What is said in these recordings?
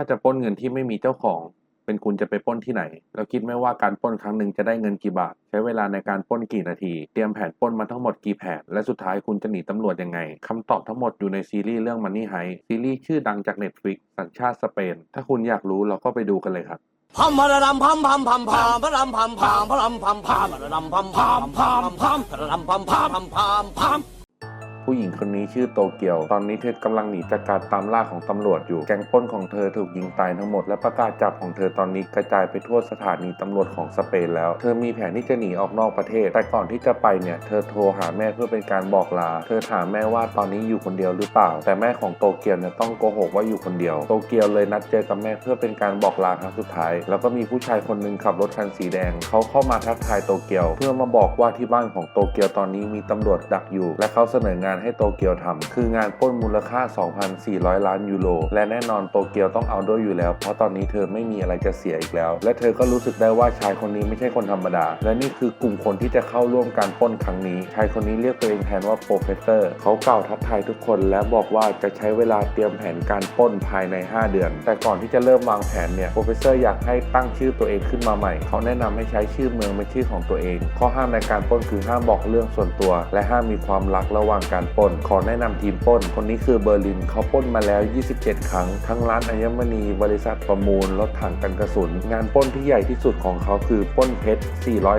ถ้าจะปล้นเงินที่ไม่มีเจ้าของ เป็นคุณจะไปปล้นที่ไหน แล้วคิดไหมว่าการปล้นครั้งหนึ่งจะได้เงินกี่บาท ใช้เวลาในการปล้นกี่นาที เตรียมแผนปล้นมาทั้งหมดกี่แผน และสุดท้ายคุณจะหนีตำรวจยังไงคำตอบทั้งหมดอยู่ในซีรีส์เรื่อง Money Heist ซีรีส์ชื่อดังจาก Netflix สัญชาติสเปน ถ้าคุณอยากรู้เราก็ไปดูกันเลยครับพัมพระดำพัมพัมพัมพัมพะรำพัมพัมพะรำพัมพัมพระดำพัมพัมพัมพัมพะระดำพัมพัมพัมพัมพัม ผู้หญิงคนนี้ชื่อโตเกียว ตอนนี้เธอกำลังหนีจากการตามล่าของตำรวจอยู่ แก๊งป้นของเธอถูกยิงตายทั้งหมด และประกาศจับของเธอตอนนี้กระจายไปทั่วสถานีตำรวจของสเปนแล้ว เธอมีแผนที่จะหนีออกนอกประเทศ แต่ก่อนที่จะไปเนี่ยเธอโทรหาแม่เพื่อเป็นการบอกลา เธอถามแม่ว่าตอนนี้อยู่คนเดียวหรือเปล่า แต่แม่ของโตเกียวเนี่ยต้องโกหกว่าอยู่คนเดียว โตเกียวเลยนัดเจอกับแม่เพื่อเป็นการบอกลาครั้งสุดท้าย แล้วก็มีผู้ชายคนหนึ่งขับรถคันสีแดง เขาเข้ามาทักทายโตเกียว เพื่อมาบอกว่าที่บ้านของโตเกียวตอนนี้มีตำรวจดักอยู่ และเขาเสนองานให้โตเกียวทำคืองานป้นมูลค่า 2,400 ล้านยูโรและแน่นอนโตเกียวต้องเอาด้วยอยู่แล้ว เพราะตอนนี้เธอไม่มีอะไรจะเสียอีกแล้ว และเธอก็รู้สึกได้ว่าชายคนนี้ไม่ใช่คนธรรมดา และนี่คือกลุ่มคนที่จะเข้าร่วมการป้นครั้งนี้ชายคนนี้เรียกตัวเองแทนว่าโปรเฟสเซอร์เขากล่าวทักทายทุกคนและบอกว่าจะใช้เวลาเตรียมแผนการป้นภายใน 5 เดือน แต่ก่อนที่จะเริ่มวางแผนเนี่ยโปรเฟสเซอร์อยากให้ตั้งชื่อตัวเองขึ้นมาใหม่ เขาแนะนำให้ใช้ชื่อเมืองเป็นชื่อของตัวเอง ข้อห้ามในการป้นคือห้ามบอกเรื่องส่วนตัว และห้ามมีความลักระหว่างกันารปล้น ขอแนะนำทีมปล้น คนนี้คือเบอร์ลินเขาปล้นมาแล้ว 27 ครั้ง ทั้งร้านอัญมณีบริษัทประมูลรถถังกันกระสุน งานปล้นที่ใหญ่ที่สุดของเขาคือปล้นเพชร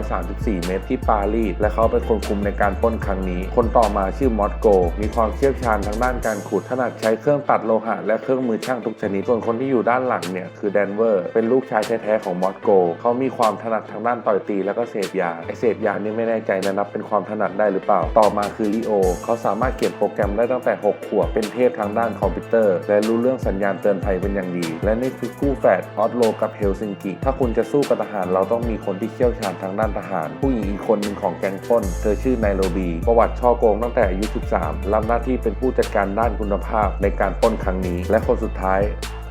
434 เม็ดที่ปารีส และเขาเป็นคนคุมในการปล้นครั้งนี้ คนต่อมาชื่อมอสโก มีความเชี่ยวชาญทางด้านการขุดถนัดใช้เครื่องตัดโลหะและเครื่องมือช่างทุกชนิด ส่วนคนที่อยู่ด้านหลังเนี่ยคือแดนเวอร์ เป็นลูกชายแท้ๆของมอสโก เขามีความถนัดทางด้านต่อยตีแล้วก็เสพยาไอเสพยานี่ไม่แน่ใจนะนับเป็นความถนัดได้หรือเปล่า ต่อมาคือลิโอเขาสามารถเขียนโปรแกรมได้ตั้งแต่ 6 ขวบ เป็นเทพทางด้านคอมพิวเตอร์ และรู้เรื่องสัญญาณเตือนภัยเป็นอย่างดี และนี่คือคู่แฝดออสโลกับเฮลซิงกิ ถ้าคุณจะสู้กับทหารเราต้องมีคนที่เชี่ยวชาญทางด้านทหาร ผู้หญิงอีกคนหนึ่งของแก๊งป้น เธอชื่อไนโรบี ประวัติช่อโกงตั้งแต่อายุ 13 รับหน้าที่เป็นผู้จัดการด้านคุณภาพในการป้นครั้งนี้ และคนสุดท้าย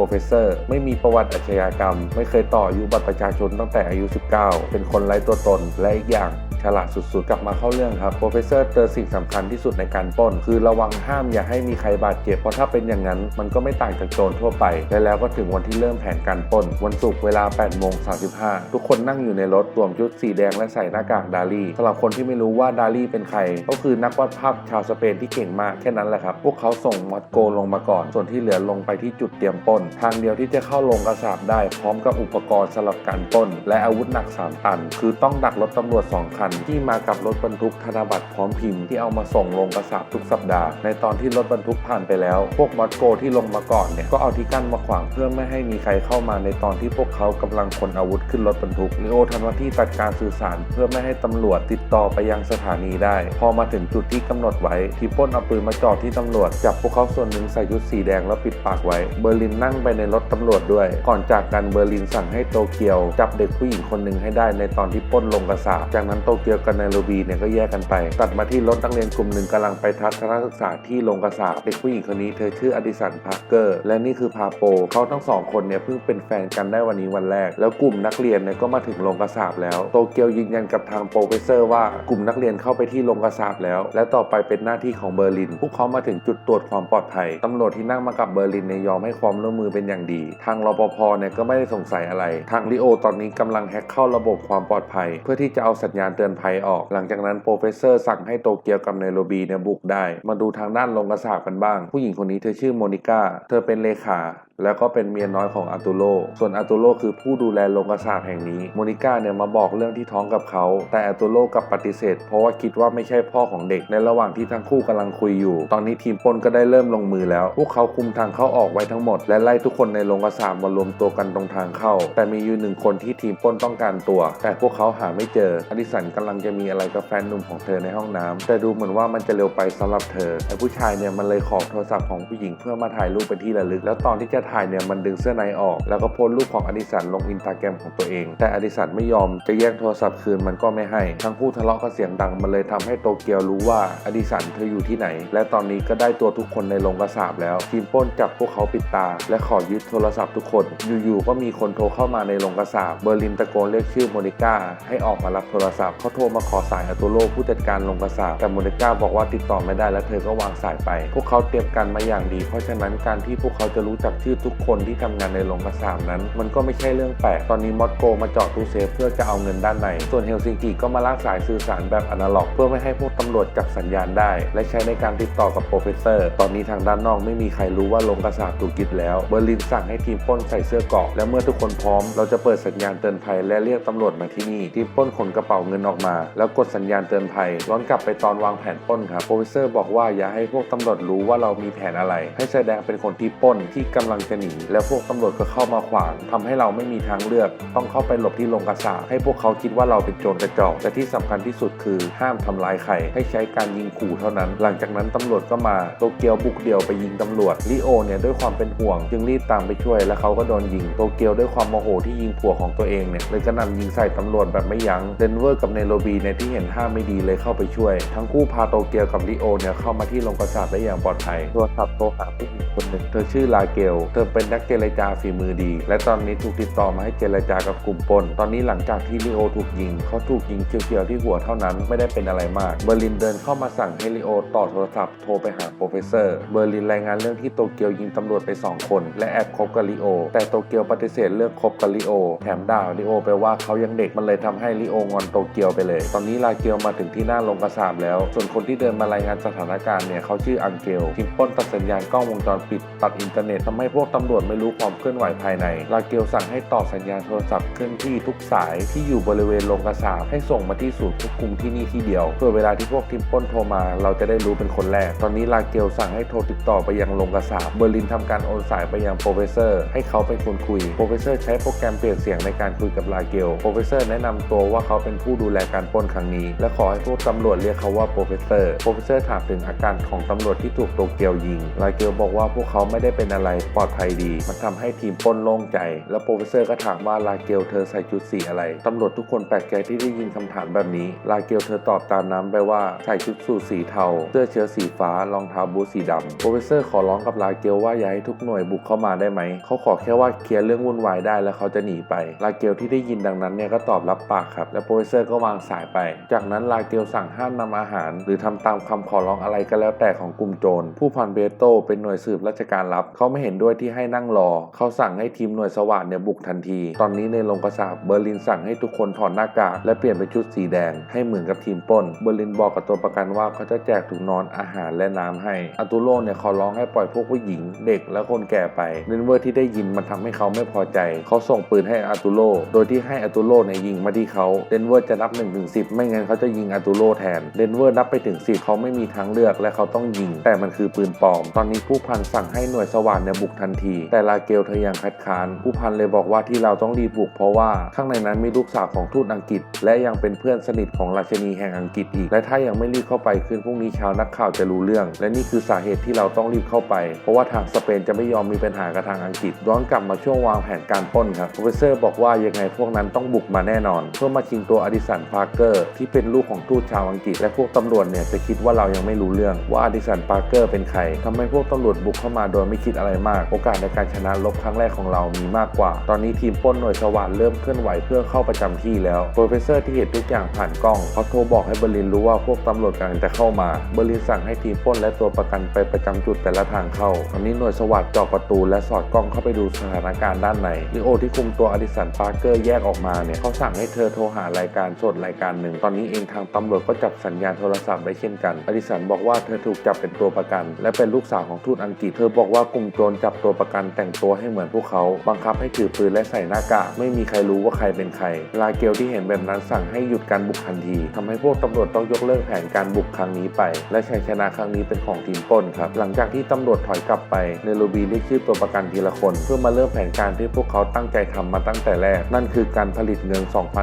รเฟสเซอร์ ไม่มีประวัติอาชญากรรม ไม่เคยต่ออายุบัตรประชาชนตั้งแต่อายุ 19 เป็นคนไร้ตัวตน และอีกอย่างฉลาดสุดๆ กลับมาเข้าเรื่องครับโปรเฟสเซอร์เจอสิ่งสำคัญที่สุดในการป้น คือระวังห้ามอย่าให้มีใครบาดเจ็บ เพราะถ้าเป็นอย่างนั้น มันก็ไม่ต่างจากโจรทั่วไป และแล้วก็ถึงวันที่เริ่มแผนการป้น วันศุกร์เวลา8โมง35 ทุกคนนั่งอยู่ในรถสวมชุดสีแดงและใส่หน้ากากดาลี่สำหรับคนที่ไม่รู้ว่าดาลี่เป็นใคร ก็คือนักวาดภาพชาวสเปนที่เก่งมากแค่นั้นแหละครับ พวกเขาส่งมอสโกลงมาก่อน ส่วนที่เหลือลงไปที่จุดเตรียมป้นทางเดียวที่จะเข้าลงกระสาบได้ พร้อมกับอุปกรณ์สำหรับการปล้น และอาวุธหนัก 3 ตัน คือต้องดักรถตำรวจ 2 คัน ที่มากับรถบรรทุกธนบัตรพร้อมพิมพ์ที่เอามาส่งลงกระสาบทุกสัปดาห์ในตอนที่รถบรรทุกผ่านไปแล้ว พวกมอสโกที่ลงมาก่อนเนี่ยก็เอาที่กั้นมาขวางเพื่อไม่ให้มีใครเข้ามาในตอนที่พวกเขากำลังขนอาวุธขึ้นรถบรรทุกลิโอทำหน้าที่ตัดการสื่อสารเพื่อไม่ให้ตำรวจติดต่อไปยังสถานีได้ พอมาถึงจุดที่กำหนดไว้ทีปล้นเอาปืนมาจ่อที่ตำรวจจับพวกเขาส่วนหนึ่งใส่ชุดสีแดงแล้วปิดปากไว้เบอร์ลินนั่งไปในรถตำรวจด้วย ก่อนจากกันเบอร์ลินสั่งให้โตเกียว จับเด็กผู้หญิงคนหนึ่งให้ได้ในตอนที่ป้นลงกระสาบจากนั้นโตเกียวกับไนโรบีเนี่ยก็แยกกันไป ตัดมาที่รถนักเรียนกลุ่มหนึ่งกำลังไปทัศนศึกษาที่ลงกระสาบเด็กผู้หญิงคนนี้เธอชื่ออดิสันพาร์เกอร์ และนี่คือพาโป เขาทั้งสองคนเนี่ยเพิ่งเป็นแฟนกันได้วันนี้วันแรก แล้วกลุ่มนักเรียนเนี่ยก็มาถึงลงกระสาบแล้ว โตเกียวยืนยันกับทางโปรเฟสเซอร์ว่ากลุ่มนักเรียนเข้าไปที่ลงกระสาบแล้ว และต่อไปเป็นหน้าที่ของเบอร์ลิน พวกเขามาถึงจุดตรวจความปลอดภัยตำรวจที่นั่งมากับเบอร์ลินเนี่ยยอมให้ความร่วมมือเป็นอย่างดี ทางรปภเนี่ยก็ไม่ได้สงสัยอะไร ทางลิโอตอนนี้กำลังแฮ็กเข้าระบบความปลอดภัย เพื่อที่จะเอาสัญญาณเตือนภัยออก หลังจากนั้นโปรเฟสเซอร์สั่งให้โตเกียวกับไนโรบีเนี่ยบุกได้ มาดูทางด้านลงกระสาบกันบ้าง ผู้หญิงคนนี้เธอชื่อโมนิก้า เธอเป็นเลขาแล้วก็เป็นเมียน้อยของอาตูโล ส่วนอาตูโลคือผู้ดูแลโรงกระสาบแห่งนี้ โมนิก้าเนี่ยมาบอกเรื่องที่ท้องกับเขา แต่อาตูโลกับปฏิเสธ เพราะว่าคิดว่าไม่ใช่พ่อของเด็ก ในระหว่างที่ทั้งคู่กำลังคุยอยู่ ตอนนี้ทีมปนก็ได้เริ่มลงมือแล้ว พวกเขาคุมทางเข้าออกไว้ทั้งหมด และไล่ทุกคนในโรงกระสาบมารวมตัวกันตรงทางเข้า แต่มีอยู่หนึ่งคนที่ทีมป้นต้องการตัว แต่พวกเขาหาไม่เจออดิสันกำลังจะมีอะไรกับแฟนหนุ่มของเธอในห้องน้ำแต่ดูเหมือนว่ามันจะเร็วไปสำหรับเธอไอ้ผู้ชายเนี่ยมันเลยขอโทรศัพท์ของผู้หญิงเพื่อมาถ่ายรูปเป็นที่ระลึก แล้วตอนที่จะถ่ายเนี่ยมันดึงเสื้อในออก แล้วก็โพสรูปของอดิสันลงอินสตาแกรมของตัวเอง แต่อดิสันไม่ยอมจะแย่งโทรศัพท์คืนมันก็ไม่ให้ทั้งคู่ทะเลาะกันเสียงดังมันเลยทำให้โตเกียวรู้ว่าอดิสันเธออยู่ที่ไหน และตอนนี้ก็ได้ตัวทุกคนในโรงกระสาบแล้วทีมป้นจับพวกเขาปิดตาและขอยึดโทรศัพท์ทุกคน อยู่ๆ ก็มีคนโทรเข้ามาในโรงกระสาบเบอร์ลินตะโกนเรียกชื่อโมนิก้าให้ออกมารับโทรศัพท์เขาโทรมาขอสายอาตูโรผู้จัดการโรงกระสาบแต่โมนิก้าบอกว่าติดต่อไม่ได้และเธอก็วางสายไป พวกเขาเตรียมการมาอย่างดี เพราะฉะนั้นการที่พวกเขาจะรู้จักชื่อทุกคนที่ทำงานในโรงกระสาบนั้น มันก็ไม่ใช่เรื่องแปลกตอนนี้มอสโกมาเจาะตู้เซฟเพื่อจะเอาเงินด้านใน ส่วนเฮลซิงกิก็มาลากสายสื่อสารแบบอนาล็อก เพื่อไม่ให้พวกตำรวจจับสัญญาณได้ และใช้ในการติดต่อกับโปรเฟสเซอร์ ตอนนี้ทางด้านนอกไม่มีใครรู้ว่าโรงกระสาบถูกยึดแล้วเบอร์ลินสั่งให้ทีมปล้นใส่เสื้อเกาะ และเมื่อทุกคนพร้อม เราจะเปิดสัญญาณเตือนภัยและเรียกตำรวจมาที่นี่ ทีมปล้นขนกระเป๋าเงินออกมา แล้วกดสัญญาณเตือนภัยย้อนกลับไปตอนวางแผนปล้นครับโปรเฟสเซอร์บอกว่าอย่าให้พวกตำรวจรู้ว่าเรามีแผนอะไร ให้แสดงเป็นคนที่ปล้นที่กำลังจะหนีแล้วพวกตำรวจก็เข้ามาขวางทำให้เราไม่มีทางเลือก ต้องเข้าไปหลบที่โรงกระสาให้พวกเขาคิดว่าเราเป็นโจรกระจอกแต่ที่สำคัญที่สุดคือห้ามทำร้ายใครให้ใช้การยิงขู่เท่านั้น หลังจากนั้นตำรวจก็มาโตเกียวบุกเดี่ยวไปยิงตำรวจลิโอเนี่ยด้วยความเป็นห่วงจึงรีบตามไปช่วย และเขาก็โดนยิงโตเกียวด้วยความโมโหที่ยิงผัวของตัวเองเนี่ยเลยกระหน่ำยิงใส่ตำรวจแบบไม่ยัง้งเดนเวอร์กับเนโรบีเนี่ยที่เห็นท่าไม่ดีเลยเข้าไปช่วย ทั้งคู่พาโตเกียวกับลิโอเนี่ยเข้ามาที่โรงกระสาบได้อย่างปลอดภัยโทรศัพท์โทรหาผู้หญิงคนหนึ่งเธอชื่อลาเกลเธอเป็นนักเจรจาฝีมือดี และตอนนี้ถูกติดต่อมาให้เจรจากับกลุ่มปนตอนนี้หลังจากที่ลิโอถูกยิงเขาถูกยิงเฉียวๆที่หัวเท่านั้นไม่ได้เป็นอะไรมาก เบอร์ลินเดินเข้ามาสั่งให้ลิโอต่อโทรศัพท์โทรไปหาโปรเฟสเซอร์ เบอร์ลินรายงานเรื่องที่โตเกียวยิงตำรวจไป 2 คนและแอบคบกับลิโอ แต่โตเกียวปฏิเสธเรื่องคบกับลิโอ แถมด่าลิโอไปว่าเขายังเด็กมันเลยทำให้ลิโองอนโตเกียวไปเลย ตอนนี้ลาเกียวมาถึงที่หน้าโรงกระสาบแล้ว ส่วนคนที่เดินมารายงานสถานการณ์เนี่ยเขาชื่ออังเกลทีมป้นตัดสัญญาณกล้องวงจรปิดตัดอินเทอร์เน็ตทำให้พวกตำรวจไม่รู้ความเคลื่อนไหวภายในลาเกลสั่งให้ต่อสัญญาณโทรศัพท์เคลื่อนที่ทุกสายที่อยู่บริเวณโรงกระสาบให้ส่งมาที่ศูนย์ควบคุมที่นี่ที่เดียวเพื่อเวลาที่พวกทีมป้นโทรมา เราจะได้รู้เป็นคนแรก ตอนนี้ลาเกลสั่งให้โทรติดต่อไปยังโรงกระสาบเบอร์ลินทำการโอนสายไปยังโปรเฟสเซอร์ให้เขาเป็นคนคุย โปรเฟสเซอร์ใช้โปรแกรมเปลี่ยนเสียงในการคุยกับลาเกล โปรเฟสเซอร์แนะนำตัวว่าเขาเป็นผู้ดูแลการปล้นครั้งนี้ และขอให้พวกตำรวจเรียกเขาว่าโปรเฟสเซอร์ โปรเฟสเซอร์ถามถึงอาการของตำรวจที่ถูกโตเกียวยิง ลาเกลบอกว่าพวกเขาไม่ได้เป็นอะไรปลอดภัยดี มันทำให้ทีมปล้นโล่งใจ แล้วโปรเฟสเซอร์ก็ถามว่าลาเกลเธอใส่ชุดสีอะไร ตำรวจทุกคนแปลกใจที่ได้ยินคำถามแบบนี้ ลาเกลเธอตอบตามน้ำไปว่าใส่ชุดสูทสีเทา เสื้อเชิ้ตสีฟ้ารองเท้าบูทสีดำโปรเฟสเซอร์ขอร้องกับลาเกลว่าอย่าให้ทุกหน่วยบุกเข้ามาได้ไหม เขาขอแค่ว่าเคลียร์เรื่องวุ่นวายได้แล้วเขาจะหนีไป ลาเกลที่ได้ยินดังนั้นเนี่ยก็ตอบรับปากครับ และโปรเฟสเซอร์ก็วางสายไป จากนั้นลาเกลสั่งห้ามนำอาหาร หรือทำตามคำขอร้องอะไรก็แล้วแต่ของกลุ่มโจร ผู้พันเบโตเป็นหน่วยสืบราชการลับ เขาไม่เห็นด้วยที่ให้นั่งรอ เขาสั่งให้ทีมหน่วยสวัสดเนี่ยบุกทันที ตอนนี้ในโรงกระสาบเบอร์ลินสั่งให้ทุกคนถอดหน้ากากและเปลี่ยนเป็นชุดสีแดง ให้เหมือนกับทีมป้น เบอร์ลินบอกกับตัวประกันว่าเขาจะแจกถุงนอนอาหารและน้ำให้อตูโรเนี่ยขอร้องให้ปล่อยพวกผู้หญิง เด็กและคนแก่ไปเดนเวอร์ที่ได้ยินมันทำให้เขาไม่พอใจ เขาส่งปืนให้อาตูโรโดยที่ให้อาตูโรเนี่ยยิงมาที่เขาเดนเวอร์จะนับ1นถึงสิไม่งั้นเขาจะยิงอาตูโรแทนเดนเวอร์นับไปถึง10เขาไม่มีทางเลือกและเขาต้องยิง แต่มันคือปืนปลอม ตอนนี้ผู้พันสั่งให้หน่วยสว่านเนี่ยบุกทันที แต่ลาเกลเธอยังคัดค้านผู้พันเลยบอกว่าที่เราต้องรีบบุกเพราะว่าข้างในนั้นมีลูกสาวของทูตอังกฤษ และยังเป็นเพื่อนสนิทของราชินีแห่งอังกฤษอีก และถ้ายังไม่รีบเข้าไปคืนพรุ่งนี้เช้านักข่าวจะรู้เรื่อง และนี่คือสาเหตุที่เราต้องรีบเข้าไป เพราะว่าทางสเปนจะไม่ยอมมีปัญญหากับทางอังกฤษย้อนกลับมาช่วงวางแผนการป้นครับโปรเฟสเซอร์บอกว่ายังไงพวกนั้นต้องบุกมาแน่นอน เพื่อมาชิงตัวอดิสันพาร์เกอร์ที่เป็นลูกของทูตชาวอังกฤษ และพวกตำรวจเนี่ยจะคิดว่าเรายังไม่รู้เรื่องว่าอดิสันพาร์เกอร์เป็นใครทำให้พวกตำรวจบุกเข้ามาโดยไม่คิดอะไรมาก โอกาสในการชนะรบครั้งแรกของเรามีมากกว่า ตอนนี้ทีมป้นหน่วยสวัสดเริ่มเคลื่อนไหวเพื่อเข้าประจำที่แล้วโปรเฟสเซอร์ที่เห็นทุกอย่างผ่านกล้องเขาโทรบอกให้เบอร์ลินรู้ว่าพวกตำรวจกำลังจะเข้ามาเบอร์ลินสั่งให้ทีมป้นและตัวประกันไปประจำจุดแต่ละทางเข้าตอนนี้หน่วยสวัสดเจาะประตูและสอดกล้องเข้าไปดูสถานการณ์ด้านในลิโอที่คุมตัวอดิสันปาร์เกอร์แยกออกมาเนี่ยเขาสั่งให้เธอโทรหารายการสดรายการหนึ่ง ตอนนี้เองทางตำรวจก็จับสัญญาณโทรศัพท์ได้เช่นกัน อดิสันบอกว่าเธอถูกจับเป็นตัวประกัน และเป็นลูกสาวของทูตอังกฤษ เธอบอกว่ากลุ่มโจรจับตัวประกันแต่งตัวให้เหมือนพวกเขา บังคับให้ถือปืนและใส่หน้ากาก ไม่มีใครรู้ว่าใครเป็นใคร ลาเกลที่เห็นแบบนั้นสั่งให้หยุดการบุกทันทีทำให้พวกตำรวจต้องยกเลิกแผนการบุกครั้งนี้ไป และชัยชนะครั้งนี้เป็นของทีมป้นครับ หลังจากที่ตำรวจถอยกลับไป เนโรบีเรียกชื่อตัวประกันทีละคน เพื่อมาเริ่มแผนการที่พวกเขาตั้งใจทำมาตั้งแต่แรก นั่นคือการผลิตเงิน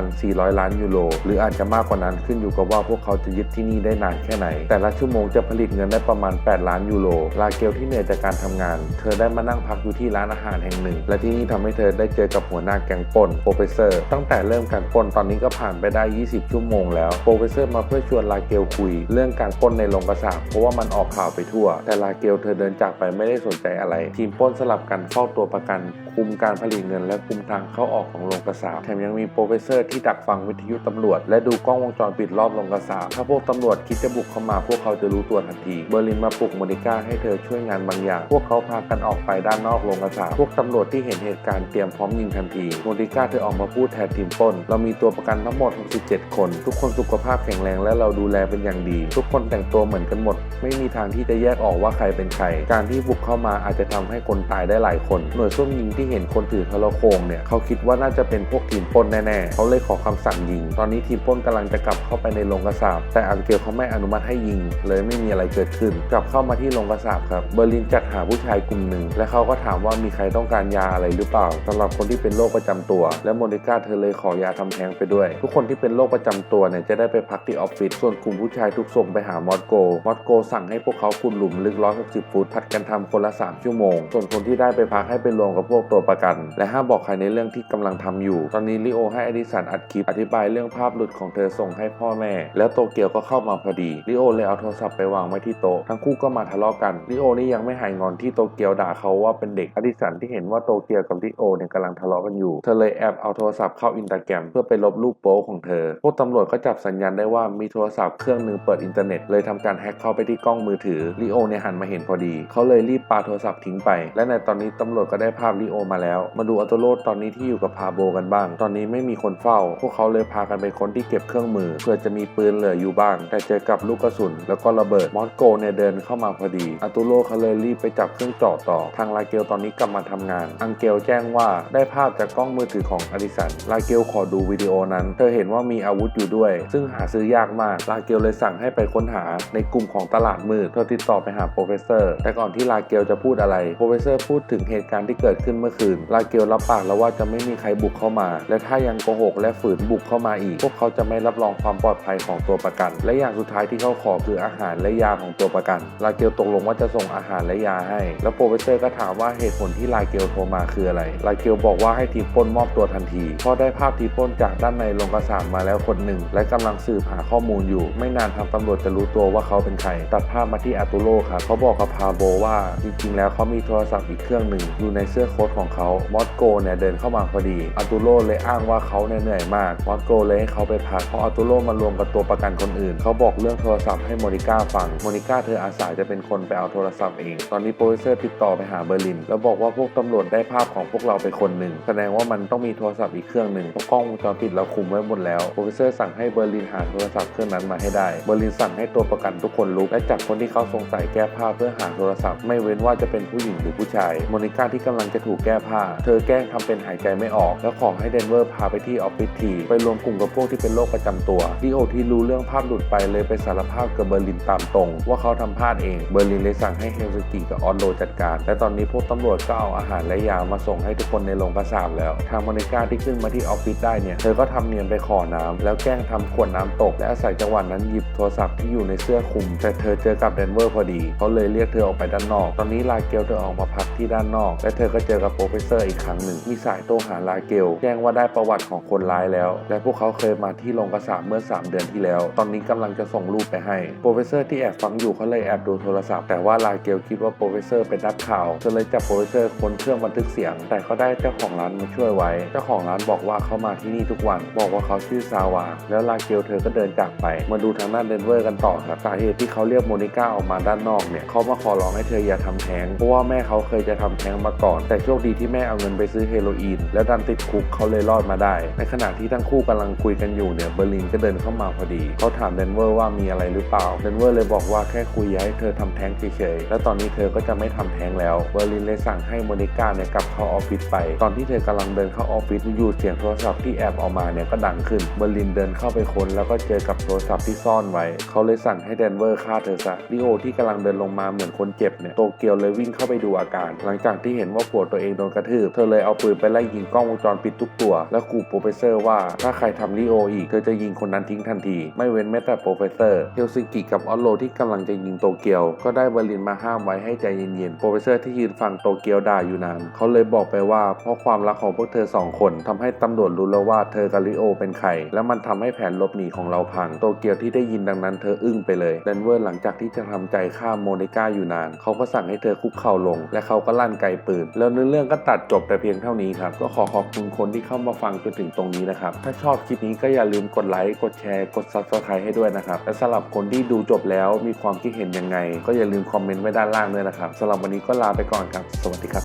2,400 ล้านยูโรหรืออาจจะมากกว่านั้นขึ้นอยู่กับว่าพวกเขาจะยึดที่นี่ได้นานแค่ไหน แต่ละชั่วโมงจะผลิตเงินได้ประมาณ 8 ล้านยูโรลาเกลที่เหนื่อยจากการทำงาน เธอได้มานั่งพักอยู่ที่ร้านอาหารแห่งหนึ่ง และที่นี่ทำให้เธอได้เจอกับหัวหน้าแก๊งปล้นโปรเฟสเซอร์ตั้งแต่เริ่มการปล้นตอนนี้ก็ผ่านไปได้ 20 ชั่วโมงแล้วโปรเฟสเซอร์มาเพื่อชวนลาเกลคุย เรื่องการปล้นในโรงกระสาบเพราะว่ามันออกข่าวไปทั่ว แต่ลาเกลเธอเดินจากไปไม่ได้สนใจอะไรทีมปนนสลับกันเฝ้าตัวประกัน คุมการผลิตเงิน และคุมทางเข้าออกของโรงกระสาบแถมยังมีโปรเฟสเซอร์ที่ดักฟังวิทยุตำรวจ และดูกล้องวงจรปิดรอบโรงกระสาบถ้าพวกตำรวจคิดจะบุกเข้ามาพวกเขาจะรู้ตัวทันที เบอร์ลินมาปลุกโมนิก้าให้เธอช่วยงานบางอย่าง พวกเขาพากันออกไปด้านนอกโรงกระสาบพวกตำรวจที่เห็นเหตุการณ์เตรียมพร้อมยิงทันทีโมนิก้าเธอออกมาพูดแทนทีมป้น เรามีตัวประกันทั้งหมด 67 คน ทุกคนสุขภาพแข็งแรงและเราดูแลเป็นอย่างดี ทุกคนแต่งตัวเหมือนกันหมด ไม่มีทางที่จะแยกออกว่าใครเป็นใคร การที่บุกเข้ามาอาจจะทำให้คนตายได้หลายคน หน่วยซุ่มยิงที่เห็นคนถือโทรโขงเนี่ยเขาคิดว่าน่าจะเป็นพวกทีมป้นแน่ๆ เขาเลยขอคำสั่งยิง ตอนนี้ทีมป้นกำลังจะกลับเข้าไปในโรงกระสาบแต่อังเกลเขาไม่อนุมัติให้ยิง เลยไม่มีอะไรเกิดขึ้น กลับเข้ามาที่โรงกระสาบครับ เบอร์ลินจัดหาผู้ชายกลุ่มหนึ่ง และเขาก็ถามว่ามีใครต้องการยาอะไรหรือเปล่าสำหรับคนที่เป็นโรคประจำตัว และโมนิก้าเธอเลยขอยาทำแท้งไปด้วย ทุกคนที่เป็นโรคประจำตัวเนี่ยจะได้ไปพักที่ออฟฟิศ ส่วนกลุ่มผู้ชายทุกส่งไปหามอสโก มอสโก สั่งให้พวกเขาขุดหลุมลึก 160 ฟุตผัดกันทำคนละ 3 ชั่วโมง ส่วนคนที่ได้ไปพักให้ไปรวมกับพวกตัวประกัน และห้ามบอกใครในเรื่องที่กำลังทำอยู่ ตอนนี้ลิโอให้อดิสันอัดคลิปอธิบายเรื่องภาพหลุดของเธอส่งให้พ่อแม่ แล้วโตเกียวก็เข้ามาพอดีลิโอเลยเอาโทรศัพท์ไปวางไว้ที่โต๊ะทั้งคู่ก็มาทะเลาะกันลิโอนี่ยังไม่หายงอนที่โตเกียวด่าเขาว่าเป็นเด็กอดิสันที่เห็นว่าโตเกียวกับลิโอเนี่ยกำลังทะเลาะกันอยู่เธอเลยแอบเอาโทรศัพท์เข้าอินสตาแกรมเพื่อไปลบรูปโป๊ของเธอ พวกตำรวจก็จับสัญญาณได้ว่ามีโทรศัพท์เครื่องหนึ่งเปิดอินเทอร์เน็ตเลยทำการแฮ็กเข้าไปที่กล้องมือถือลิโอเนี่ยหันมาเห็นพอดี เขาเลยรีบปาโทรศัพท์ทิ้งไปและในตอนนี้ตำรวจก็ได้ภาพลิโอมาแล้ว มาดูอัตโตโรตอนนี้ที่อยู่กับพาโบกันบ้าง ตอนนี้ไม่มีคนเฝ้า พวกเขาเลยพากันไปค้นที่เก็บเครื่องมือ เพื่อจะมีปืนเหลืออยู่บ้าง แต่เจอกับลูกกระสุน แล้วก็ระเบิดมอสโกเนี่ยเดินเข้ามาพอดีอัตโตโรเขาเลยรีบไปจับเครื่องเจาะต่อ ทางลาเกลตอนนี้กลับมาทำงาน อังเกลแจ้งว่าได้ภาพจากกล้องมือถือของอดิสันลาเกลขอดูวิดีโอนั้น เธอเห็นว่ามีอาวุธอยู่ด้วย ซึ่งหาซื้อยากมากลาเกลเลยสั่งให้ไปค้นหาในกลุ่มของตลาดมืดเธอติดต่อไปหาโปรเฟสเซอร์ แต่ก่อนที่ลาเกลจะพูดอะไรโปรเฟสเซอร์พูดถึงเหตุการณ์ที่เกิดขึ้นเมื่อคืน ลาเกลรับปากแล้วว่าจะไม่มีใครบุกเข้ามา และถ้ายังโกหกและฝืนบุกเข้ามาอีก พวกเขาจะไม่รับรองความปลอดภัยของตัวประกัน และอย่างสุดท้ายที่เขาขอคืออาหารและยาของตัวประกัน ลาเกลตกลงว่าจะส่งอาหารและยาให้ แล้วโปรเฟสเซอร์ก็ถามว่าเหตุผลที่ลาเกลโทรมาคืออะไร ลาเกลบอกว่าให้ทีมปล้นมอบตัวทันทีเพราะได้ภาพทีมปล้นจากด้านในโรงกระสาบมาแล้วคนหนึ่ง และกำลังสืบหาข้อมูลอยู่ ไม่นานทางตำรวจจะรู้ตัวว่าเขาเป็นใคร ตัดภาพมาที่อาตูโรครับเขาบอกกับพาโบว่าจริงๆ แล้วเขามีโทรศัพท์อีกเครื่องหนึ่งอยู่ในเสื้อโค้ทของเขามอสโกเนี่ยเดินเข้ามาพอดีอาตูโรเลยอ้างว่าเขาเนี่ยเหนื่อยมากมอสโกเลยให้เขาไปพักเพราะอาตูโรมารวมกับตัวประกันคนอื่น เขาบอกเรื่องโทรศัพท์ให้โมนิก้าฟังโมนิก้าเธออาสาจะเป็นคนไปเอาโทรศัพท์เอง ตอนนี้โปรเฟสเซอร์ติดต่อไปหาเบอร์ลิน แล้วบอกว่าพวกตำรวจได้ภาพของพวกเราไปคนหนึ่งแสดงว่ามันต้องมีโทรศัพท์อีกเครื่องหนึ่งเพราะกล้องวงจรปิดเราคุมไว้หมดแล้วโปรเฟสเซอร์สั่งให้เบอร์ลินหาโทรศัพท์เครื่องนั้นมาให้ได้เบอร์ลินสั่งให้ตัวประกันทุกคนลุกและจับคนที่เขาสงสัยแก้ผ้าเพื่อหาโทรศัพท์ไม่เว้นว่าจะเป็นผู้หญิงหรือผู้ชายโมนิก้าที่กำลังจะถูกแก้ผ้า เธอแกล้งทำเป็นหายใจไม่ออก แล้วขอให้เดนเวอร์พาไปที่ออฟฟิศที ไปรวมกลุ่มกับพวกที่เป็นโรคประจำตัวดิโอที่รู้เรื่องภาพหลุดไปเลยไปสารภาพกับเบอร์ลินตามตรง ว่าเขาทำพลาดเอง เบอร์ลินเลยสั่งให้เฮลซิกิกับออสโลจัดการ และตอนนี้พวกตำรวจก็เอาอาหารและยามาส่งให้ทุกคนในโรงกระสาบแล้ว ทางโมนิก้าที่ขึ้นมาที่ออฟฟิศได้เนี่ย เธอก็ทำเนียนไปขอน้ำแล้วแกล้งทำขวดน้ำตก และอาศัยจังหวะนั้นหยิบโทรศัพท์ที่อยู่ในเสื้อคลุม แต่เธอเจอกับเดนเวอร์พอดี เขาเลยเรียกเธอออกไปด้านนอก ตอนนี้ลาเกลเธอออกมาพักที่ด้านนอก และเธอก็เจอกับโปรเฟสเซอร์อีกครั้งหนึ่ง มีสายโทรหาลาเกล แจ้งว่าได้ประวัติของคนร้ายแล้ว และพวกเขาเคยมาที่โรงกระสาบเมื่อ 3 เดือนที่แล้ว ตอนนี้กำลังจะส่งรูปไปให้ โปรเฟสเซอร์ที่แอบฟังอยู่เขาเลยแอบดูโทรศัพท์ แต่ว่าลาเกลคิดว่าโปรเฟสเซอร์เป็นนักข่าวเธอเลยจับโปรเฟสเซอร์ค้นเครื่องบันทึกเสียง แต่ก็ได้เจ้าของร้านมาช่วยไว้ เจ้าของร้านบอกว่าเขามาที่นี่ทุกวัน บอกว่าเขาชื่อซาวา แล้วลาเกลเธอก็เดินจากไป มาดูทางด้านเดนเวอร์กันต่อครับสาเหตุที่เขาเรียกโมนิก้าออกมาด้านนอกเนี่ยเขามาขอร้องให้เธออย่าทำแท้งเพราะว่าแม่เขาเคยจะทำแท้งมาก่อน แต่โชคดีที่แม่เอาเงินไปซื้อเฮโรอีน แล้วดันติดคุกเขาเลยรอดมาได้ ในขณะที่ทั้งคู่กำลังคุยกันอยู่เนี่ยเบอร์ลินก็เดินเข้ามาพอดี เขาถามเดนเวอร์ว่ามีอะไรหรือเปล่าเดนเวอร์เลยบอกว่าแค่คุยอยากให้เธอทำแท้งเฉยๆ แล้วตอนนี้เธอก็จะไม่ทำแท้งแล้ว เบอร์ลินเลยสั่งให้โมนิก้าเนี่ยกลับเข้าออฟฟิศไป ตอนที่เธอกำลังเดินเข้าออฟฟิศอยู่เสียงโทรศัพท์ที่แอบออกมาเนี่ยก็ดังขึ้น เบอร์ลินเดินเข้าไปค้นแล้วก็เจอกับโทรศัพท์ที่ซ่อนไว้ เขาเลยสั่งให้เดนเวอร์ฆ่าเธอซะลิโอที่กำลังเดินลงมาเหมือนคนเจ็บเนี่ย โตเกียวเลยวิ่งเข้าไปดูอาการ หลังจากที่เห็นว่าผัวตัวเองโดนกระทืบ เธอเลยเอาปืนไปไล่ยิงกล้องวงจรปิดทุกตัว แล้วขู่โปรเฟสเซอร์ว่าถ้าใครทำลิโออีก เธอจะยิงคนนั้นทิ้งทันที ไม่เว้นแม้แต่โปรเฟสเซอร์เฮลซิงกิกับออสโลที่กำลังจะยิงโตเกียว ก็ได้เบอร์ลินมาห้ามไว้ให้ใจเย็นๆ โปรเฟสเซอร์ที่ยืนฟังโตเกียวด่าอยู่นานเขาเลยบอกไปว่าเพราะความรักของพวกเธอสองคนทำให้ตำรวจรู้แล้วว่าเธอกับลิโอเป็นใคร แล้วมันทำให้แผนหลบหนีของเราพัง โตเกียวที่ได้ยินดังนั้นเธออึ้งไปเลยเดนเวอร์หลังจากที่จะทำใจฆ่าโมนิก้าอยู่นาน เขาก็สั่งให้เธอคุกเข่าลงและเขาก็ลั่นไกปืน แล้วเนื้อเรื่องก็ตัดจบแต่เพียงเท่านี้ครับ ก็ขอขอบคุณคนที่เข้ามาฟังจนถึงตรงนี้นะครับ ถ้าชอบคลิปนี้ก็อย่าลืมกดไลค์ กดแชร์ กด subscribe ให้ด้วยนะครับ และสำหรับคนที่ดูจบแล้วมีความคิดเห็นยังไง ก็อย่าลืมคอมเมนต์ไว้ด้านล่างด้วยนะครับสำหรับวันนี้ก็ลาไปก่อนครับ สวัสดีครับ